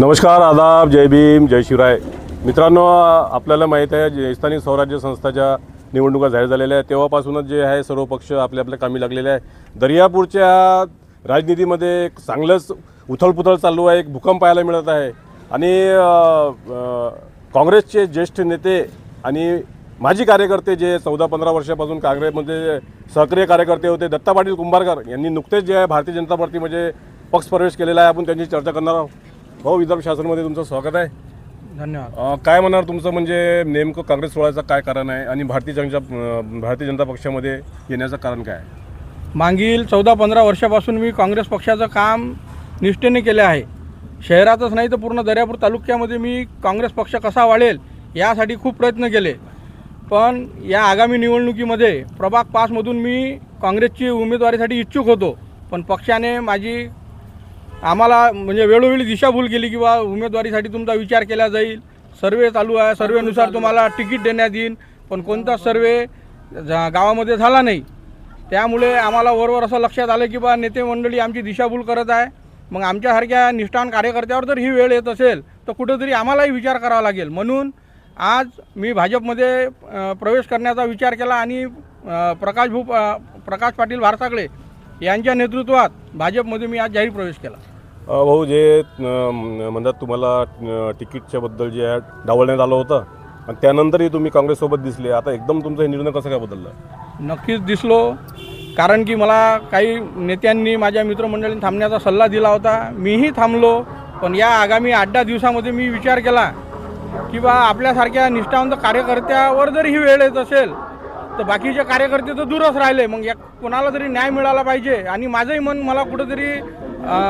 नमस्कार आदाब जय भीम जय शिवराय. मित्रांनो आपल्याला माहीत आहे जे स्थानिक स्वराज्य संस्थाच्या निवडणुका जाहीर झालेल्या आहेत. तेव्हापासूनच जे आहे सर्व पक्ष आपल्या आपल्या कामी लागलेले आहे दर्यापूरच्या राजनीतीमध्ये एक चांगलंच उथळपुथळ चालू आहे एक भूकंप पाहायला मिळत आहे. आणि काँग्रेसचे ज्येष्ठ नेते आणि माजी कार्यकर्ते जे चौदा पंधरा वर्षापासून काँग्रेसमध्ये सक्रिय कार्यकर्ते होते दत्ता पाटील कुंभारकर यांनी नुकतेच जे आहे भारतीय जनता पार्टीमध्ये पक्षप्रवेश केलेला आहे. आपण त्यांची चर्चा करणार आहोत. भाऊ विदर्भ शासनमध्ये तुमचं स्वागत आहे. धन्यवाद. अ, काय म्हणणार तुमचं? म्हणजे नेमकं काँग्रेस सोडायचं काय कारण आहे? आणि भारतीय जनता भारतीय जनता पक्षामध्ये येण्याचं कारण काय आहे? मागील चौदा पंधरा वर्षापासून मी काँग्रेस पक्षाचं काम निष्ठेने केले आहे. शहरातच नाही तर पूर्ण दर्यापूर तालुक्यामध्ये मी काँग्रेस पक्ष कसा वाढेल यासाठी खूप प्रयत्न केले. पण या आगामी निवडणुकीमध्ये प्रभाग पाचमधून मी काँग्रेसची उमेदवारीसाठी इच्छुक होतो. पण पक्षाने माझी आम्हाला म्हणजे वेळोवेळी दिशाभूल केली किंवा उमेदवारीसाठी तुमचा विचार केला जाईल. सर्वे चालू आहे. सर्वेनुसार तुम्हाला तिकीट देण्यात येईल. पण कोणता सर्वे जा- गावामध्ये झाला नाही. त्यामुळे आम्हाला वरवर असं लक्षात आलं की बा नेते मंडळी आमची दिशाभूल करत आहे. मग आमच्यासारख्या निष्ठान कार्यकर्त्यावर जर ही वेळ येत असेल तर कुठेतरी आम्हालाही विचार करावा लागेल. म्हणून आज मी भाजपमध्ये प्रवेश करण्याचा विचार केला आणि प्रकाश भू प्रकाश पाटील भारसागळे यांच्या नेतृत्वात भाजपमध्ये मी आज जाहीर प्रवेश केला. भाऊ जे म्हणतात तुम्हाला अ, तिकीटच्या बद्दल जे आहे डावलण्यात आलं होतं आणि त्यानंतरही तुम्ही काँग्रेससोबत दिसले. आता एकदम तुमचा हे निर्णय कसं काय बदलला? नक्कीच दिसलो कारण की मला काही नेत्यांनी माझ्या मित्रमंडळींनी थांबण्याचा सल्ला दिला होता. मीही थांबलो पण या आगामी आठ दहा दिवसामध्ये मी विचार केला की बा आपल्यासारख्या निष्ठावंत कार्यकर्त्यावर जर ही वेळ येत असेल तर बाकीचे कार्यकर्ते तर दूरच राहिले. मग या कोणाला तरी न्याय मिळाला पाहिजे. आणि माझंही मन मला कुठंतरी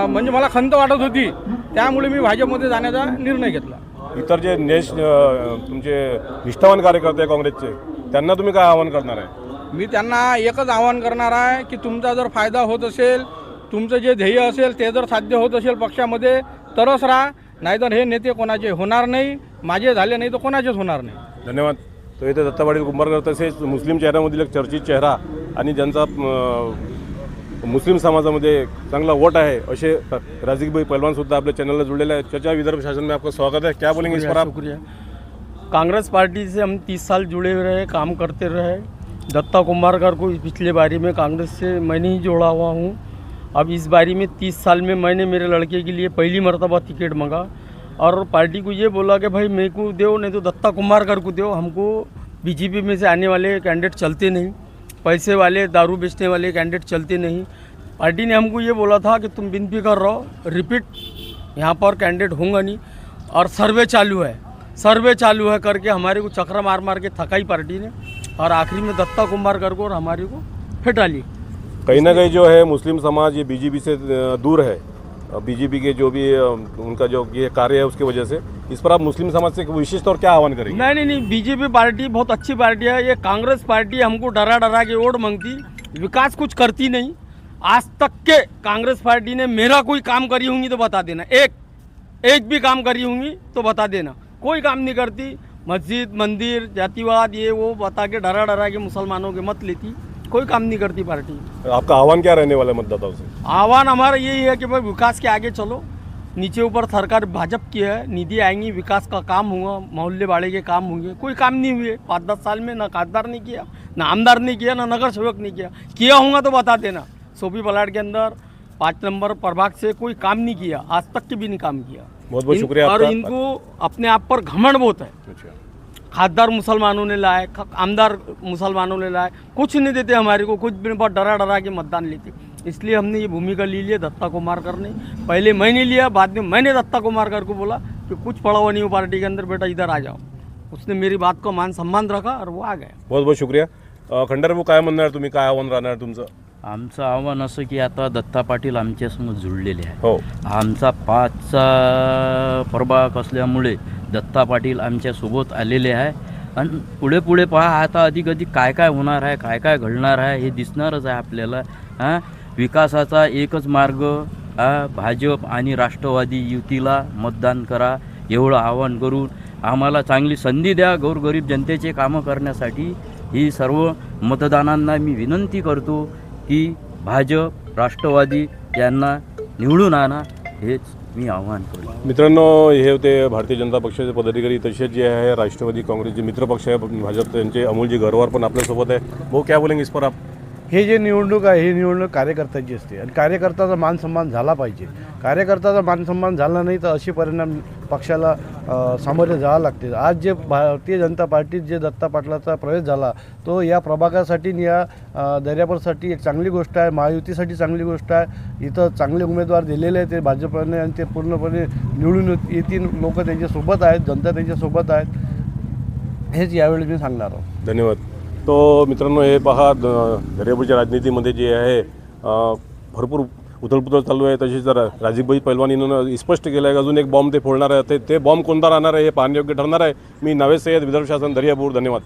म्हणजे मला खंत वाटत होती. त्यामुळे मी भाजपमध्ये जाण्याचा निर्णय घेतला. इतर जे नेश तुमचे निष्ठावान कार्यकर्ते काँग्रेसचे त्यांना तुम्ही काय आवाहन करणार आहे? मी त्यांना एकच आवाहन करणार आहे की तुमचा जर फायदा होत असेल तुमचं जे ध्येय असेल ते जर साध्य होत असेल पक्षामध्ये तरच राहा. नाहीतर हे नेते कोणाचे होणार नाही. माझे झाले नाही तर कोणाचेच होणार नाही. धन्यवाद. तो इथे दत्ता कुंभारकर तसेच मुस्लिम चेहऱ्यामधील एक चर्चित चेहरा आणि ज्यांचा मुस्लिम समाजामध्ये चांगला वोट आहे असे राजीकभाई पहलवान सुद्धा आपल्या चॅनलला जुड़लेले आहे चर्चा विदर्भ शासन में आपका स्वागत है. क्या बोलेंगे इस पर आप? शुक्रिया कांग्रेस पार्टी से हम तीस साल जुड़े हुए रहे काम करते रहे दत्ता कुंभारकर को पिछले बारी में कांग्रेस से मैंने ही जोड़ा हुआ हूँ. अब इस बारी में तीस साल में मैंने मेरे लड़के के लिए पहली मरतबा टिकट मंगा. और पार्टी को ये बोला कि भाई मेरे को दो, नहीं तो दत्ता कुंभारकर को दो। हमको बीजेपी में से आने वाले कैंडिडेट चलते नहीं। पैसे वाले, दारू बेचने वाले कैंडिडेट चलते नहीं। पार्टी ने हमको ये बोला था कि तुम बिन फिकर रहो रिपीट यहाँ पर कैंडिडेट होंगे नहीं। और सर्वे चालू है। सर्वे चालू है करके हमारे को चक्र मार मार के थकाई पार्टी ने। और आखिरी में दत्ता कुमार कुंभारकर को और हमारे को फेटा ली कहीं ना कहीं जो है, मुस्लिम समाज, ये बीजेपी से दूर है। बीजेपी के जो भी उनका जो ये कार्य है उसकी वजह से। इस पर आप मुस्लिम समाज से विशेष तौर क्या आह्वान करेंगे? नहीं नहीं नहीं, बीजेपी पार्टी बहुत अच्छी पार्टी है। ये कांग्रेस पार्टी हमको डरा डरा के वोट मांगती। विकास कुछ करती नहीं। आज तक के कांग्रेस पार्टी ने मेरा कोई काम करी होंगी तो बता देना। एक एक भी काम करी होंगी तो बता देना। कोई काम नहीं करती। मस्जिद, मंदिर, जातिवाद, ये वो बता के डरा डरा के मुसलमानों के मत लेती। कोई काम नहीं करती पार्टी। आपका आह्वान क्या रहने वाला है मतदाताओं से? आह्वान हमारा यही है कि भाई विकास के आगे चलो। नीचे ऊपर सरकार भाजपा की है निधि आएँगी विकास का काम हुआ मोहल्ले बाड़े के काम होंगे। कोई काम नहीं हुए। पाँच दस साल में ना खासदार ने किया ना आमदार ने किया ना नगर सेवक ने किया। किया होगा तो बता देना। सोपी पलाट के अंदर पाँच नंबर प्रभाग से कोई काम नहीं किया आज तक के भी नहीं काम किया। बहुत बहुत शुक्रिया और इनको अपने आप पर घमंड बहुत है। अच्छा। खासदार मुसलमानों ने लाए ख- आमदार मुसलमानों ने लाए। कुछ नहीं देते हमारे को कुछ भी बहुत डरा डरा के मतदान लेते। इसलिए हमने ये भूमिका ली लिया दत्ता कुमारकर ने पहले मैंने लिया बाद में मैंने दत्ता कुमारकर को बोला कि कुछ पड़ा हुआ नहीं हो पार्टी के अंदर बेटा इधर आ जाओ। उसने मेरी बात को मान सम्मान रखा और वो आ गया। बहुत बहुत शुक्रिया खंडर वो काय म्हणणार तुम्ही काय आव्हान राहणार तुमचं? आमचं आव्हान असं की आता दत्ता पाटील आमच्यासमोर जुळलेले आहे हो. आमचा पाचचा प्रभाग असल्यामुळे दत्ता पाटील आमच्यासोबत आलेले आहे. आणि पुढे पुढे पहा आता अधिक अधिक काय काय होणार आहे काय काय घडणार आहे हे दिसणारच आहे आपल्याला. हां? विकासाचा एकच मार्ग हा? भाजप आणि राष्ट्रवादी युतीला मतदान करा एवढं आवाहन करून आम्हाला चांगली संधी द्या गोरगरीब जनतेचे कामं करण्यासाठी. ही सर्व मतदारांना मी विनंती करतो. की भाजप राष्ट्रवादी यांना निवडून आणा हेच मी आव्हान करतो मित्रांनो हे होते भारतीय जनता पक्षाचे पदाधिकारी तसेच जे आहे राष्ट्रवादी काँग्रेसचे मित्र पक्ष आहे भाजप त्यांचे अमोलजी गरवार पण आपल्यासोबत आहे. भाऊ क्या बोलेंगे इस पर आप? हे जे निवडणूक आहे ही निवडणूक कार्यकर्त्याची असते. आणि कार्यकर्त्याचा मानसन्मान झाला पाहिजे. कार्यकर्त्याचा मानसन्मान झाला नाही तर असे परिणाम पक्षाला सामोरे जावं लागते. आज जे भारतीय जनता पार्टीत जे दत्ता पाटलाचा प्रवेश झाला तो या प्रभागासाठी या दर्यापरसाठी दर्यापूरसाठी एक चांगली गोष्ट आहे. महायुतीसाठी चांगली गोष्ट आहे. इथं चांगले उमेदवार दिलेले आहेत ते भाजपने आणि ते पूर्णपणे निवडून येतील. लोक त्यांच्यासोबत आहेत जनता त्यांच्यासोबत आहेत. हेच यावेळी मी सांगणार आहोत धन्यवाद. तो मित्रांनो हे पहा रेबूच्या राजनीतीमध्ये जे आहे भरपूर उथलपुथल चालू आहे. तसेच जर राजीवभाई पैलवानीनं स्पष्ट केलं आहे अजून एक बॉम्ब ते फोडणार आहे. ते ते बॉम्ब कोणता राहणार आहे हे पाहण्यायोग्य ठरणार आहे. मी नवे सय्यद विदर्भ शासन दर्यापूर. धन्यवाद.